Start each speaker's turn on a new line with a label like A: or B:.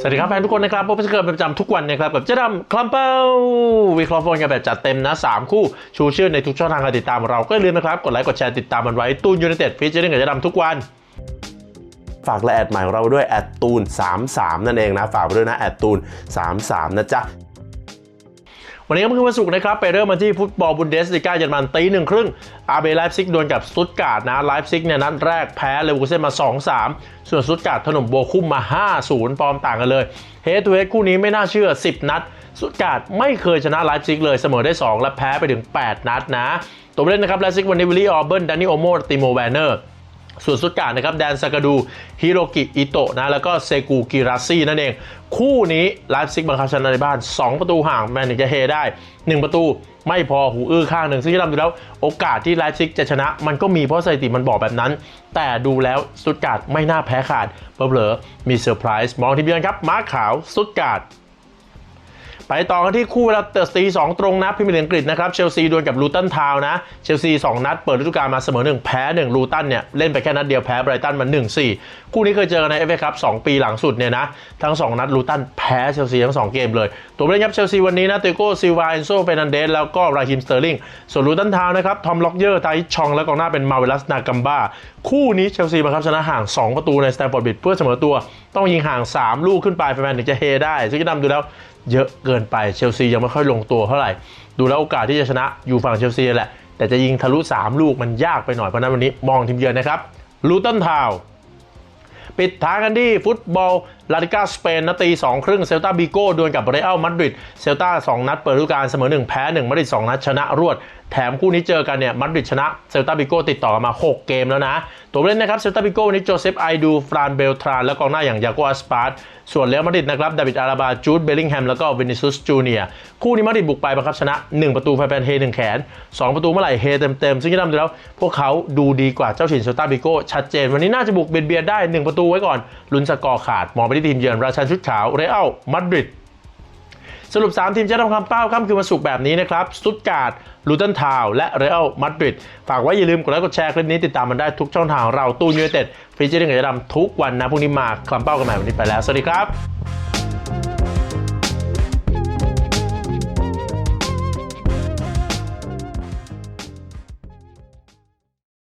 A: สวัสดีครับแฟนทุกคนนะครับพบกันเกิดป็นประจำทุกวันนะครับกับเจ๊ดำคลัมเปิลวิเคราะห์ฟุตบอลกันแบบจัดเต็มนะ 3 คู่ชูชื่อในทุกช่องทางการติดตามเราก็อย่าลืมนะครับกดไลค์กดแชร์ติดตามมันไว้ตูนยูไนเต็ดฟีเจอริ่งกับเจ๊ดำทุกวันฝากและแอดใหม่ของเราด้วยแอดตูน 33 นั่นเองนะ ฝากไปด้วยนะแอดตูน 33 นะจ๊ะ วันนี้ก็คือวันศุกร์นะครับไปเริ่มมาที่ฟุตบอลบุนเดสลิก้าเยอรมันตีหนึ่งครึ่งอาร์เบไลฟ์ซิกโดวลกับสตุตการ์ดนะไลฟ์ซิกเนี่ยนัดแรกแพ้เลเวอร์คูเซ่นมา 2-3 ส่วนสตุตการ์ดถล่มโบคุ้มมา 5-0 ปอมต่างกันเลยเฮดทูเฮดคู่นี้ไม่น่าเชื่อ 10 นัดสตุตการ์ดไม่เคยชนะไลฟ์ซิกเลยเสมอได้ 2 และแพ้ไปถึง 8 นัดนะ ตัวเล่นนะครับไลฟ์ซิกวันนี้วิลลี่ออเบิร์นดานิโอโมติโมแวนเนอร์ ส่วนสุดการนะครับแดนซากาดูฮิโรกิอิโตะนะแล้วก็เซกูกิราซี่นั่นเอง คู่นี้ไลฟ์ซิกบังคับชนะในบ้าน 2 ประตูห่างแมนถึงจะเฮได้ 1 ประตูไม่พอหูอื้อข้างหนึ่งซึ่งที่ทำดูแล้วโอกาสที่ไลฟ์ซิกจะชนะ มันก็มีเพราะสถิติมันบอกแบบนั้น แต่ดูแล้วสุดการไม่น่าแพ้ขาดเผลอๆมีเซอร์ไพรส์มองทีมเยือนครับม้าขาวสุดการ์ ไปต่อกันที่คู่เวลาเตอร์สตีสองตรงนะพรีเมียร์ลีกอังกฤษนะครับเชลซีดวลกับลูตันทาวนะเชลซีสองนัดเปิดฤดูกาลมาเสมอ 1 แพ้ 1 ลูตันเนี่ยเล่นไปแค่นัดเดียวแพ้ไบรตันมา 1-4 คู่นี้เคยเจอกันในเอฟเอคัพ2ปีหลังสุดเนี่ยนะทั้ง 2 นัดลูตันแพ้เชลซีทั้ง 2 เกมเลย ตัวผู้เล่นครับเชลซีวันนี้นะเตโก้ซิวาเอนโซเฟนันเดสแล้วก็ราฮิมสเตอร์ลิงส่วนลูตันทาวนะครับทอมล็อกเยอร์ไทชองและกองหน้าเป็นมาเวลัสนากัมบ้าคู่นี้เชลซีบังคับชนะห่าง 2 ประตูในสแตมฟอร์ดบิดเพื่อเสมอตัว ต้องยิงห่าง 3 ลูกขึ้นไปแฟนๆถึงจะเฮได้ซึ่งนำดูแล้ว เยอะเกินไปเชลซียังไม่ค่อยลงตัวเท่าไหร่ ดูแล้วโอกาสที่จะชนะอยู่ฝั่งเชลซีแหละ แต่จะยิงทะลุ 3 ลูกมันยากไปหน่อยเพราะนั้นวันนี้มองทีมเยือนนะครับลูตันทาวปิดท้ายกันที่ฟุตบอลลาติกาสเปนนาตีสองครึ่งเซลตาบิโก้ดวลกับเรอัลมาดริดเซลตา2นัดเปิดฤดูกาลเสมอ1แพ้1มาดริด2นัดชนะรวดแถมคู่นี้เจอกันเนี่ยมาดริดชนะเซลตาบิโก้ติดต่อกันมา 6 เกมแล้วนะ ตัวเล่นนะครับเซลตาบิโก้วันนี้โจเซฟไอดู ฟรานเบลทราน และกองหน้าอย่างยาโกอาสปาร์ตส่วนเรอัลมาดริดนะครับดาวิดอาราบาจูดเบลลิงแฮมแล้วก็วินิซุสจูเนียคู่นี้มาดริดบุกไปบังคับชนะ 1 ประตูแฟนเฮหนึ่งแขน 2 ประตูเมื่อไหร่เฮเต็มๆ ซึ่งที่ทำดูแล้วพวกเขาดูดีกว่าเจ้าถิ่นเซลตาบิโก้ชัดเจน วันนี้น่าจะบุกเบียดเบียดได้ 1 ประตูไว้ก่อนลุ้นสกอร์ขาดมองไปที่ทีมเยือนราชันชุดขาวเรอัลมาดริด สรุป 3 ทีมจะทำคำเป้าค่ำคืนวันศุกร์แบบนี้นะครับสตุตการ์ดลูตันทาวและเรอัลมาดริดฝากไว้อย่าลืมกดไลค์กดแชร์คลิปนี้ติดตามมันได้ทุกช่องทางของเราตูนยูเนเต็ดฟรีเจอร์ดิ่งกับจะดำทุกวันนะพรุ่งนี้มาคลำเป้ากันใหม่วันนี้ไปแล้ว สวัสดีครับ